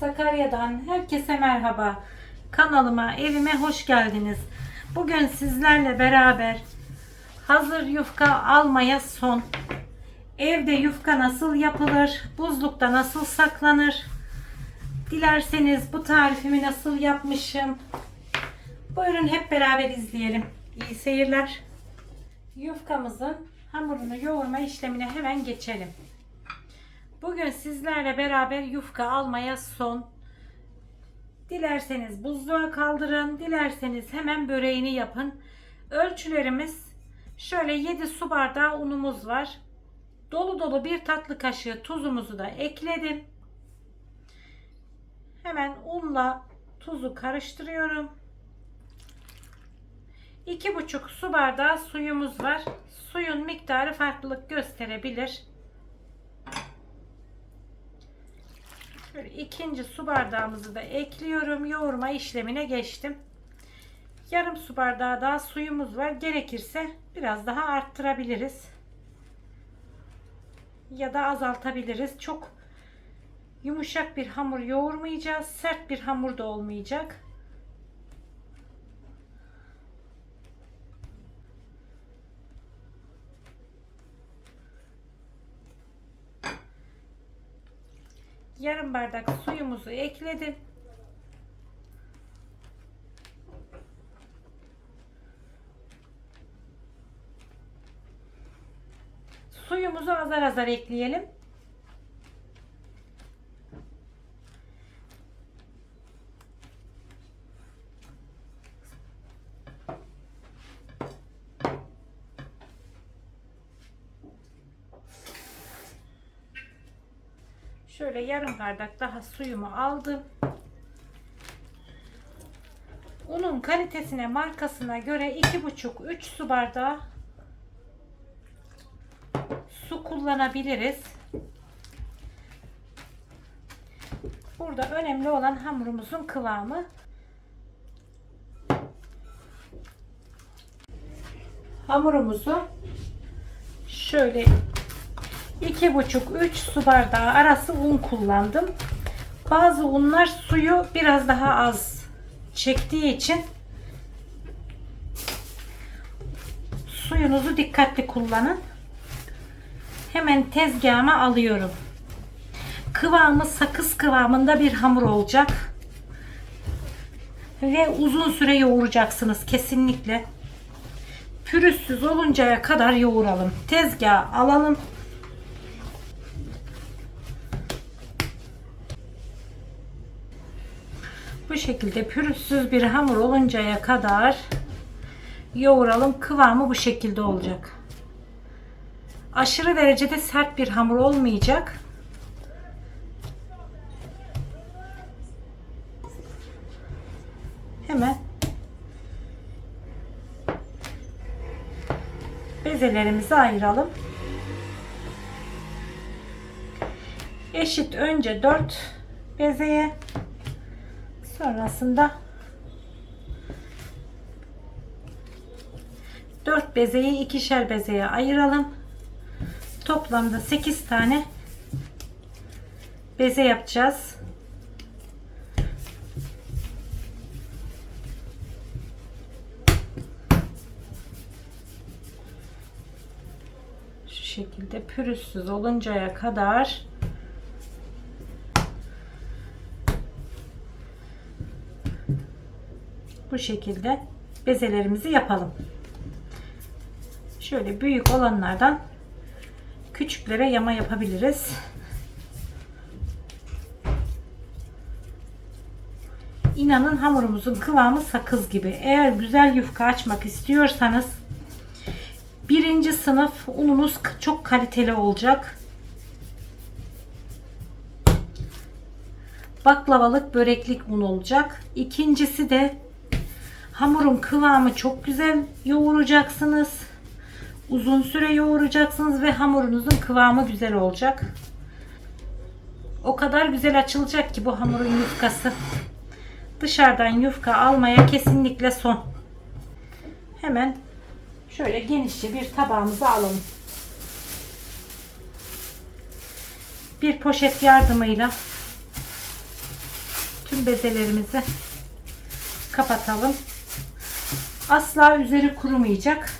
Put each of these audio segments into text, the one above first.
Sakarya'dan herkese merhaba. Kanalıma, evime hoş geldiniz. Bugün sizlerle beraber hazır yufka almaya son. Evde yufka nasıl yapılır? Buzlukta nasıl saklanır? Dilerseniz bu tarifimi nasıl yapmışım? Buyurun hep beraber izleyelim. İyi seyirler. Yufkamızın hamurunu yoğurma işlemine hemen geçelim. Bugün sizlerle beraber yufka almaya son. Dilerseniz buzluğa kaldırın, dilerseniz hemen böreğini yapın. Ölçülerimiz şöyle 7 su bardağı unumuz var. Dolu dolu bir tatlı kaşığı tuzumuzu da ekledim. Hemen unla tuzu karıştırıyorum. 2,5 su bardağı suyumuz var. Suyun miktarı farklılık gösterebilir. Şöyle ikinci su bardağımızı da ekliyorum. Yoğurma işlemine geçtim. Yarım su bardağı daha suyumuz var. Gerekirse biraz daha arttırabiliriz. Ya da azaltabiliriz. Çok yumuşak bir hamur yoğurmayacağız. Sert bir hamur da olmayacak. Yarım bardak suyumuzu ekledim. Suyumuzu azar azar ekleyelim. Şöyle yarım bardak daha suyumu aldım. Unun kalitesine, markasına göre 2,5-3 su bardağı su kullanabiliriz. Burada önemli olan hamurumuzun kıvamı. Hamurumuzu şöyle 2,5-3 su bardağı arası un kullandım. Bazı unlar suyu biraz daha az çektiği için suyunuzu dikkatli kullanın. Hemen tezgahıma alıyorum. Kıvamı sakız kıvamında bir hamur olacak. Ve uzun süre yoğuracaksınız kesinlikle. Pürüzsüz oluncaya kadar yoğuralım. Tezgaha alalım. Bu şekilde pürüzsüz bir hamur oluncaya kadar yoğuralım. Kıvamı bu şekilde olacak. Aşırı derecede sert bir hamur olmayacak. Hemen bezelerimizi ayıralım. Eşit önce 4 bezeye Sonrasında 4 bezeyi ikişer bezeye ayıralım. Toplamda 8 tane beze yapacağız. Şu şekilde pürüzsüz oluncaya kadar bu şekilde bezelerimizi yapalım. Şöyle büyük olanlardan küçüklere yama yapabiliriz. İnanın hamurumuzun kıvamı sakız gibi. Eğer güzel yufka açmak istiyorsanız birinci sınıf ununuz çok kaliteli olacak. Baklavalık böreklik un olacak. İkincisi de Hamurun kıvamı çok güzel yoğuracaksınız. Uzun süre yoğuracaksınız ve hamurunuzun kıvamı güzel olacak. O kadar güzel açılacak ki bu hamurun yufkası. Dışarıdan yufka almaya kesinlikle son. Hemen şöyle genişçe bir tabağımızı alalım. Bir poşet yardımıyla bütün bezelerimizi kapatalım. Asla üzeri kurumayacak.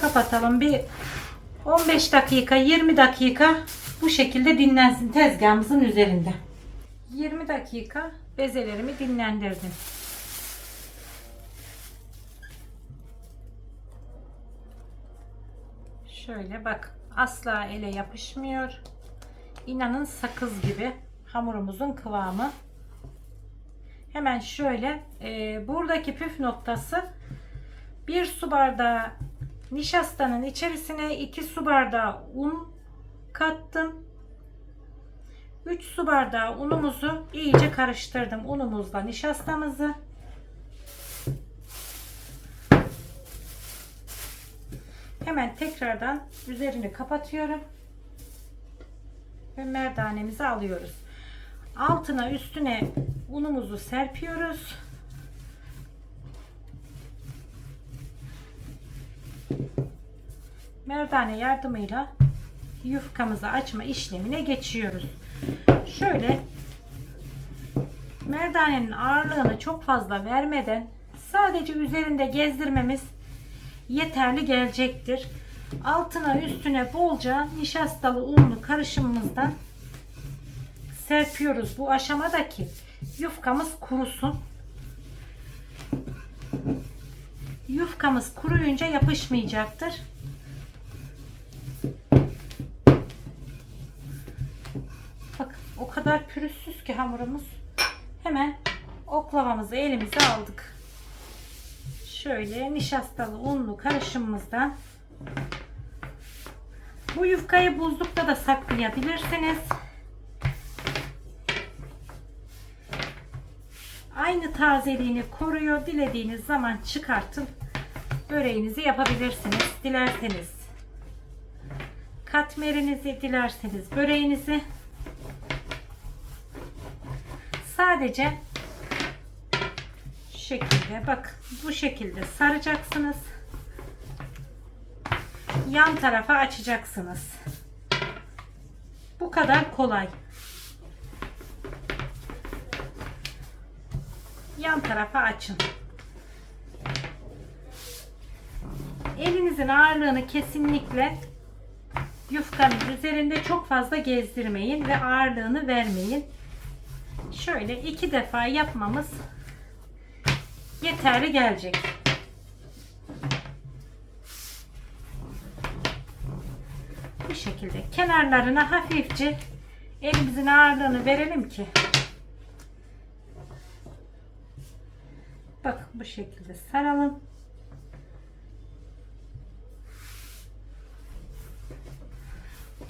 Kapatalım bir 15 dakika 20 dakika bu şekilde dinlensin tezgahımızın üzerinde. 20 dakika bezelerimi dinlendirdim. Şöyle bak asla ele yapışmıyor. İnanın sakız gibi hamurumuzun kıvamı. Hemen şöyle e, buradaki püf noktası bir su bardağı nişastanın içerisine 2 su bardağı un kattım. 3 su bardağı unumuzu iyice karıştırdım. Unumuzla nişastamızı. Hemen tekrardan üzerini kapatıyorum. Ve merdanemizi alıyoruz. Altına üstüne unumuzu serpiyoruz. Merdane yardımıyla yufkamızı açma işlemine geçiyoruz. Şöyle merdanenin ağırlığını çok fazla vermeden sadece üzerinde gezdirmemiz yeterli gelecektir. Altına üstüne bolca nişastalı unlu karışımımızdan serpiyoruz. Bu aşamadaki yufkamız kurusun. Yufkamız kuruyunca yapışmayacaktır. Bak o kadar pürüzsüz ki hamurumuz. Hemen oklavamızı elimize aldık. Şöyle nişastalı unlu karışımımızdan bu yufkayı buzlukta da saklayabilirsiniz. Aynı tazeliğini koruyor. Dilediğiniz zaman çıkartın. Böreğinizi yapabilirsiniz. Dilerseniz katmerinizi, dilerseniz böreğinizi sadece şekilde bak bu şekilde saracaksınız. Yan tarafa açacaksınız. Bu kadar kolay. Yan tarafa açın. Elinizin ağırlığını kesinlikle yufkanın üzerinde çok fazla gezdirmeyin ve ağırlığını vermeyin. Şöyle iki defa yapmamız yeterli gelecek. Bu şekilde kenarlarına hafifçe elimizin ağırlığını verelim ki bak bu şekilde saralım.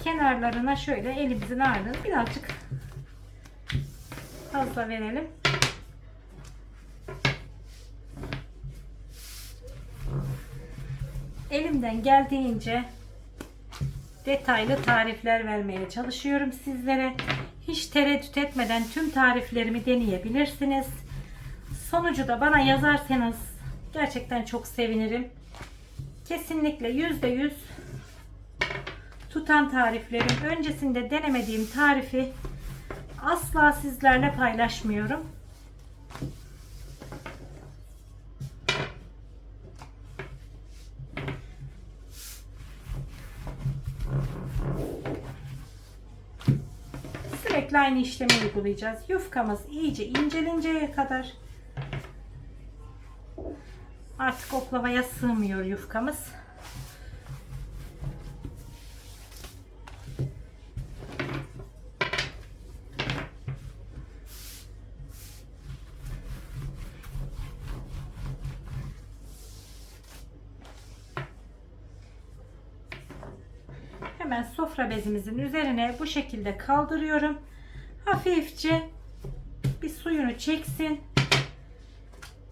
Kenarlarına şöyle elimizin ağırlığını birazcık fazla verelim. Elimden geldiğince detaylı tarifler vermeye çalışıyorum sizlere. Hiç tereddüt etmeden tüm tariflerimi deneyebilirsiniz. Sonucu da bana yazarsanız gerçekten çok sevinirim. Kesinlikle %100 tutan tariflerim. Öncesinde denemediğim tarifi asla sizlerle paylaşmıyorum. Sürekli aynı işlemi uygulayacağız. Yufkamız iyice incelinceye kadar. Artık oklavaya sığmıyor yufkamız. Hemen sofra bezimizin üzerine bu şekilde kaldırıyorum. Hafifçe bir suyunu çeksin.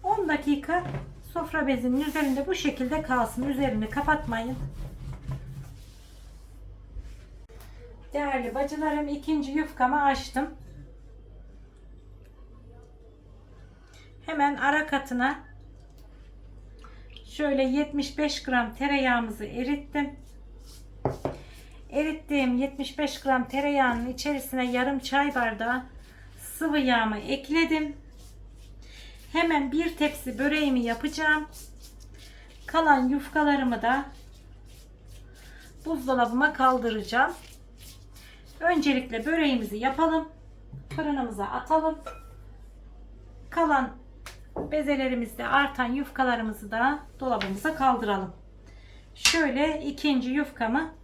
10 dakika sofra bezinin üzerinde bu şekilde kalsın. Üzerini kapatmayın. Değerli bacılarım ikinci yufkamı açtım. Hemen ara katına şöyle 75 gram tereyağımızı erittim. Erittiğim 75 gram tereyağının içerisine yarım çay bardağı sıvı yağımı ekledim. Hemen bir tepsi böreğimi yapacağım. Kalan yufkalarımı da buzdolabıma kaldıracağım. Öncelikle böreğimizi yapalım. Fırınımıza atalım. Kalan bezelerimizde artan yufkalarımızı da dolabımıza kaldıralım. Şöyle ikinci yufkamı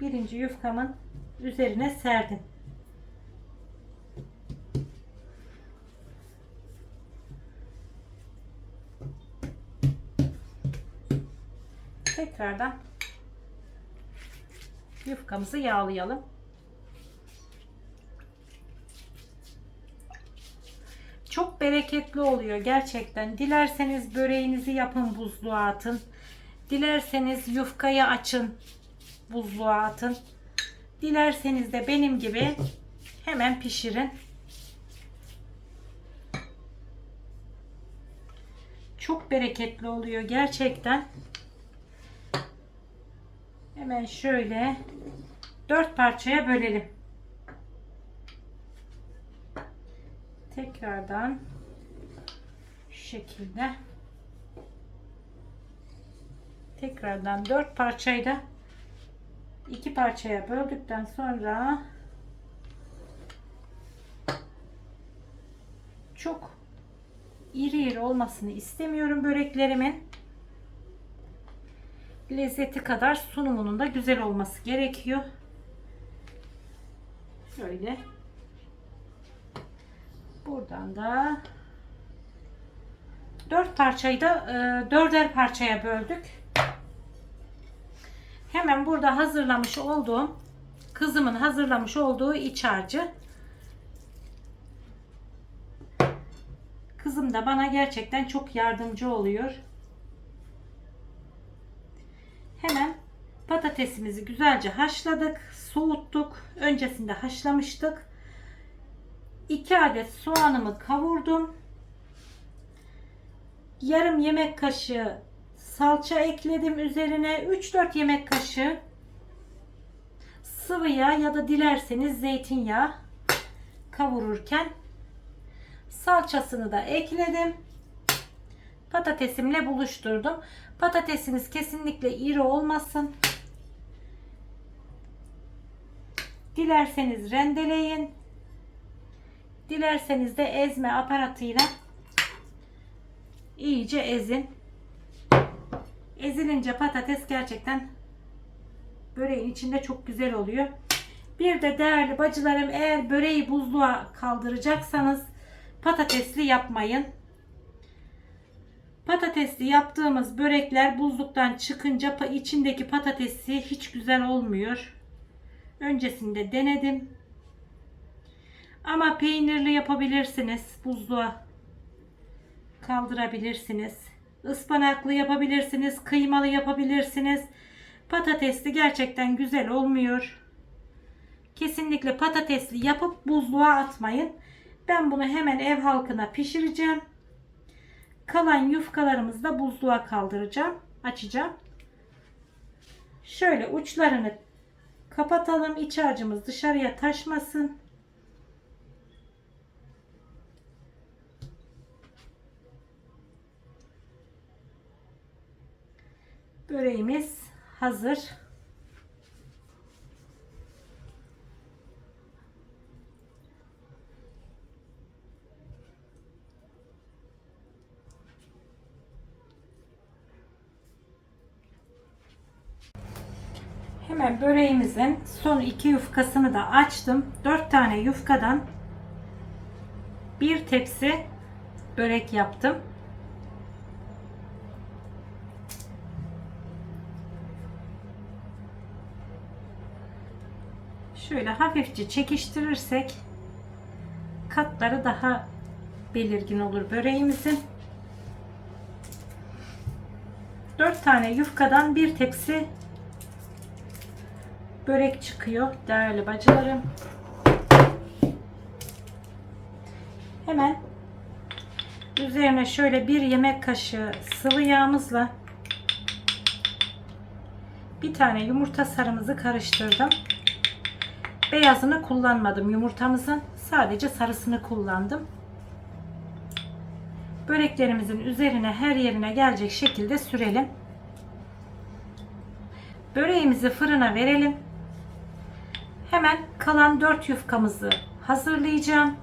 birinci yufkamın üzerine serdim. Tekrardan yufkamızı yağlayalım. Çok bereketli oluyor gerçekten. Dilerseniz böreğinizi yapın buzluğa atın. Dilerseniz yufkayı açın buzluğa atın. Dilerseniz de benim gibi hemen pişirin. Çok bereketli oluyor gerçekten. Hemen şöyle dört parçaya bölelim. Tekrardan şu şekilde tekrardan dört parçayı da iki parçaya böldükten sonra çok iri iri olmasını istemiyorum böreklerimin lezzeti kadar sunumunun da güzel olması gerekiyor. Şöyle. Buradan da dört parçayı da e, dörder parçaya böldük. Hemen burada hazırlamış olduğum kızımın hazırlamış olduğu iç harcı. Kızım da bana gerçekten çok yardımcı oluyor. Hemen patatesimizi güzelce haşladık, soğuttuk. Öncesinde haşlamıştık. 2 adet soğanımı kavurdum. Yarım yemek kaşığı salça ekledim üzerine 3-4 yemek kaşığı sıvı yağ ya da dilerseniz zeytinyağı kavururken salçasını da ekledim. Patatesimle buluşturdum. Patatesiniz kesinlikle iri olmasın. Dilerseniz rendeleyin. Dilerseniz de ezme aparatıyla iyice ezin. Ezilince patates gerçekten böreğin içinde çok güzel oluyor. Bir de değerli bacılarım eğer böreği buzluğa kaldıracaksanız patatesli yapmayın. Patatesli yaptığımız börekler buzluktan çıkınca içindeki patatesi hiç güzel olmuyor. Öncesinde denedim. Ama peynirli yapabilirsiniz. Buzluğa kaldırabilirsiniz. Ispanaklı yapabilirsiniz. Kıymalı yapabilirsiniz. Patatesli gerçekten güzel olmuyor. Kesinlikle patatesli yapıp buzluğa atmayın. Ben bunu hemen ev halkına pişireceğim. Kalan yufkalarımızı da buzluğa kaldıracağım. Açacağım. Şöyle uçlarını kapatalım. İç harcımız dışarıya taşmasın. Böreğimiz hazır. Hemen böreğimizin son iki yufkasını da açtım. Dört tane yufkadan bir tepsi börek yaptım. Şöyle hafifçe çekiştirirsek katları daha belirgin olur böreğimizin. 4 tane yufkadan bir tepsi börek çıkıyor değerli bacılarım. Hemen üzerine şöyle bir yemek kaşığı sıvı yağımızla bir tane yumurta sarımızı karıştırdım. Beyazını kullanmadım yumurtamızın. Sadece sarısını kullandım. Böreklerimizin üzerine her yerine gelecek şekilde sürelim. Böreğimizi fırına verelim. Hemen kalan 4 yufkamızı hazırlayacağım.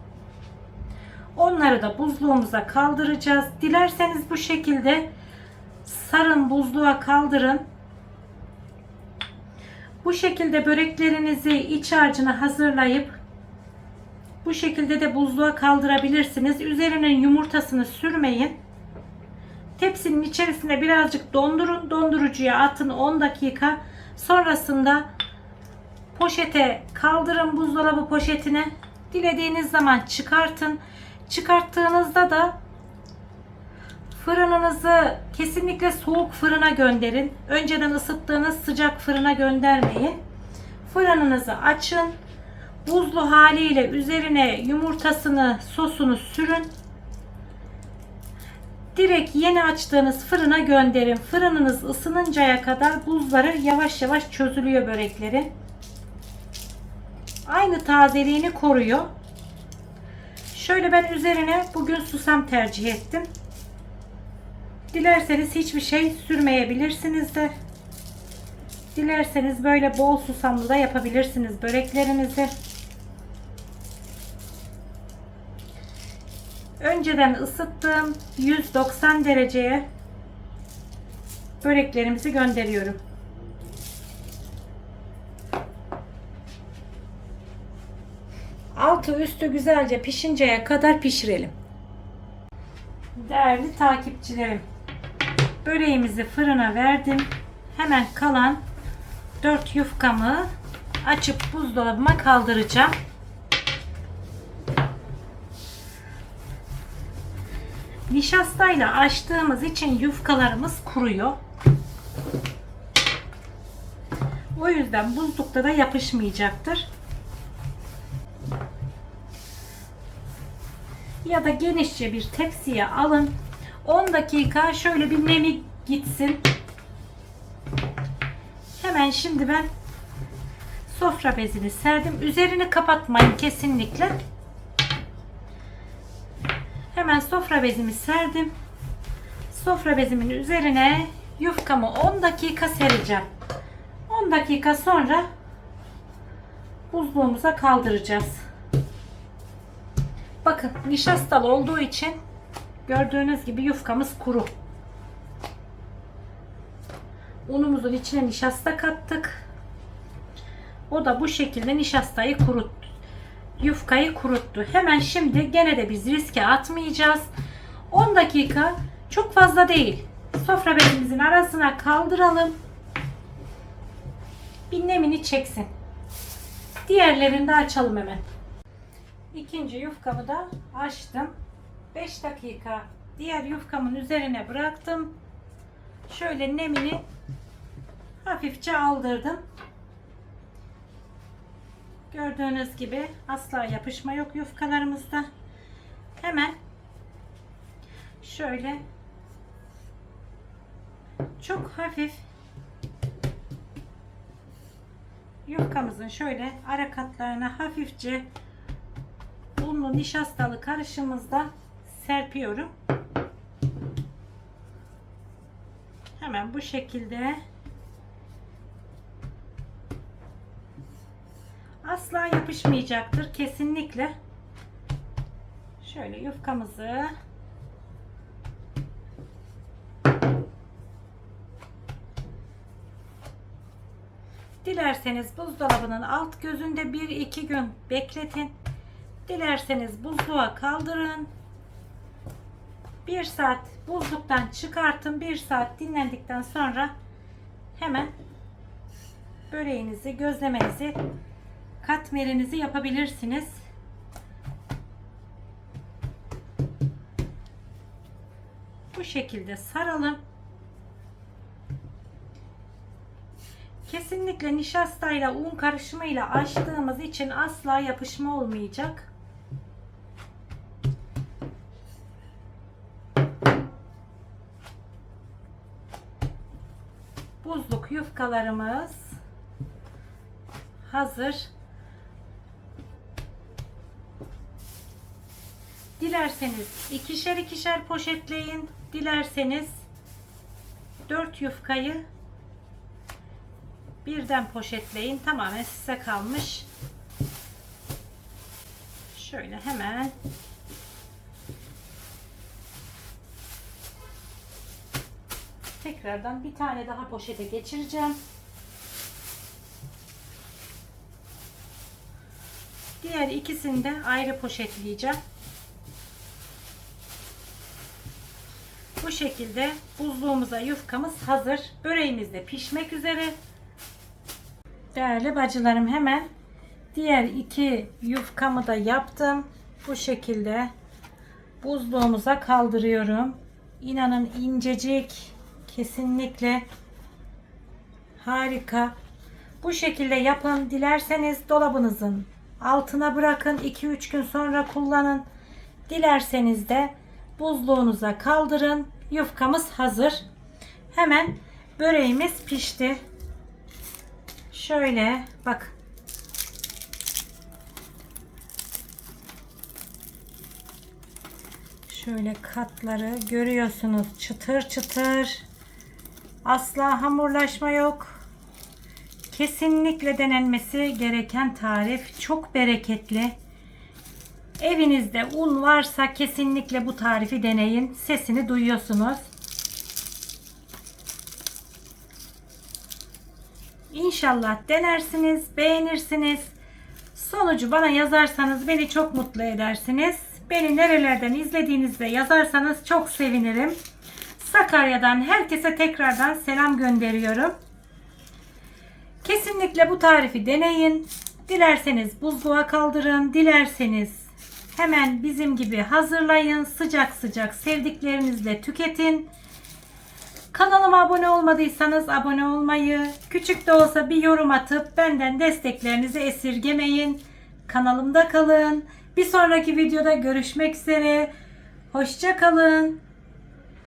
Onları da buzluğumuza kaldıracağız. Dilerseniz bu şekilde sarın buzluğa kaldırın. Bu şekilde böreklerinizi iç harcına hazırlayıp bu şekilde de buzluğa kaldırabilirsiniz. Üzerine yumurtasını sürmeyin. Tepsinin içerisine birazcık dondurun. Dondurucuya atın 10 dakika. Sonrasında poşete kaldırın buzdolabı poşetine. Dilediğiniz zaman çıkartın. Çıkarttığınızda da fırınınızı kesinlikle soğuk fırına gönderin. Önceden ısıttığınız sıcak fırına göndermeyin. Fırınınızı açın. Buzlu haliyle üzerine yumurtasını, sosunu sürün. Direkt yeni açtığınız fırına gönderin. Fırınınız ısınıncaya kadar buzları yavaş yavaş çözülüyor böreklerin. Aynı tazeliğini koruyor. Şöyle ben üzerine bugün susam tercih ettim. Dilerseniz hiçbir şey sürmeyebilirsiniz de. Dilerseniz böyle bol susamlı da yapabilirsiniz böreklerinizi. Önceden ısıttığım 190 dereceye böreklerimizi gönderiyorum. Altı üstü güzelce pişinceye kadar pişirelim. Değerli takipçilerim, böreğimizi fırına verdim. Hemen kalan 4 yufkamı açıp buzdolabıma kaldıracağım. Nişastayla açtığımız için yufkalarımız kuruyor. O yüzden buzlukta da yapışmayacaktır. Ya da genişçe bir tepsiye alın. 10 dakika şöyle bir nemi gitsin. Hemen şimdi ben sofra bezini serdim. Üzerini kapatmayın kesinlikle. Hemen sofra bezimi serdim. Sofra bezimin üzerine yufkamı 10 dakika sereceğim. 10 dakika sonra buzluğumuza kaldıracağız. Bakın nişastalı olduğu için gördüğünüz gibi yufkamız kuru. Unumuzun içine nişasta kattık. O da bu şekilde nişastayı kuruttu. Yufkayı kuruttu. Hemen şimdi gene de biz riske atmayacağız. 10 dakika çok fazla değil. Sofra bezimizin arasına kaldıralım. Bir nemini çeksin. Diğerlerini de açalım hemen. İkinci yufkamı da açtım. 5 dakika diğer yufkamın üzerine bıraktım. Şöyle nemini hafifçe aldırdım. Gördüğünüz gibi asla yapışma yok yufkalarımızda. Hemen şöyle çok hafif yufkamızın şöyle ara katlarına hafifçe unlu nişastalı karışımımızda serpiyorum. Hemen bu şekilde asla yapışmayacaktır kesinlikle. Şöyle yufkamızı Dilerseniz buzdolabının alt gözünde 1-2 gün bekletin. Dilerseniz buzluğa kaldırın. 1 saat buzluktan çıkartın. 1 saat dinlendikten sonra hemen böreğinizi, gözlemenizi, katmerinizi yapabilirsiniz. Bu şekilde saralım. Kesinlikle nişastayla un karışımıyla açtığımız için asla yapışma olmayacak. halkalarımız hazır. Dilerseniz ikişer ikişer poşetleyin. Dilerseniz dört yufkayı birden poşetleyin. Tamamen size kalmış. Şöyle hemen tekrardan bir tane daha poşete geçireceğim. Diğer ikisini de ayrı poşetleyeceğim. Bu şekilde buzluğumuza yufkamız hazır. Böreğimiz de pişmek üzere. Değerli bacılarım hemen diğer iki yufkamı da yaptım. Bu şekilde buzluğumuza kaldırıyorum. İnanın incecik kesinlikle harika. Bu şekilde yapın. Dilerseniz dolabınızın altına bırakın. 2-3 gün sonra kullanın. Dilerseniz de buzluğunuza kaldırın. Yufkamız hazır. Hemen böreğimiz pişti. Şöyle bak. Şöyle katları görüyorsunuz. Çıtır çıtır. Asla hamurlaşma yok. Kesinlikle denenmesi gereken tarif. Çok bereketli. Evinizde un varsa kesinlikle bu tarifi deneyin. Sesini duyuyorsunuz. İnşallah denersiniz, beğenirsiniz. Sonucu bana yazarsanız beni çok mutlu edersiniz. Beni nerelerden izlediğinizde yazarsanız çok sevinirim. Sakarya'dan herkese tekrardan selam gönderiyorum. Kesinlikle bu tarifi deneyin. Dilerseniz buzluğa kaldırın, dilerseniz hemen bizim gibi hazırlayın. Sıcak sıcak sevdiklerinizle tüketin. Kanalıma abone olmadıysanız abone olmayı, küçük de olsa bir yorum atıp benden desteklerinizi esirgemeyin. Kanalımda kalın. Bir sonraki videoda görüşmek üzere. Hoşça kalın.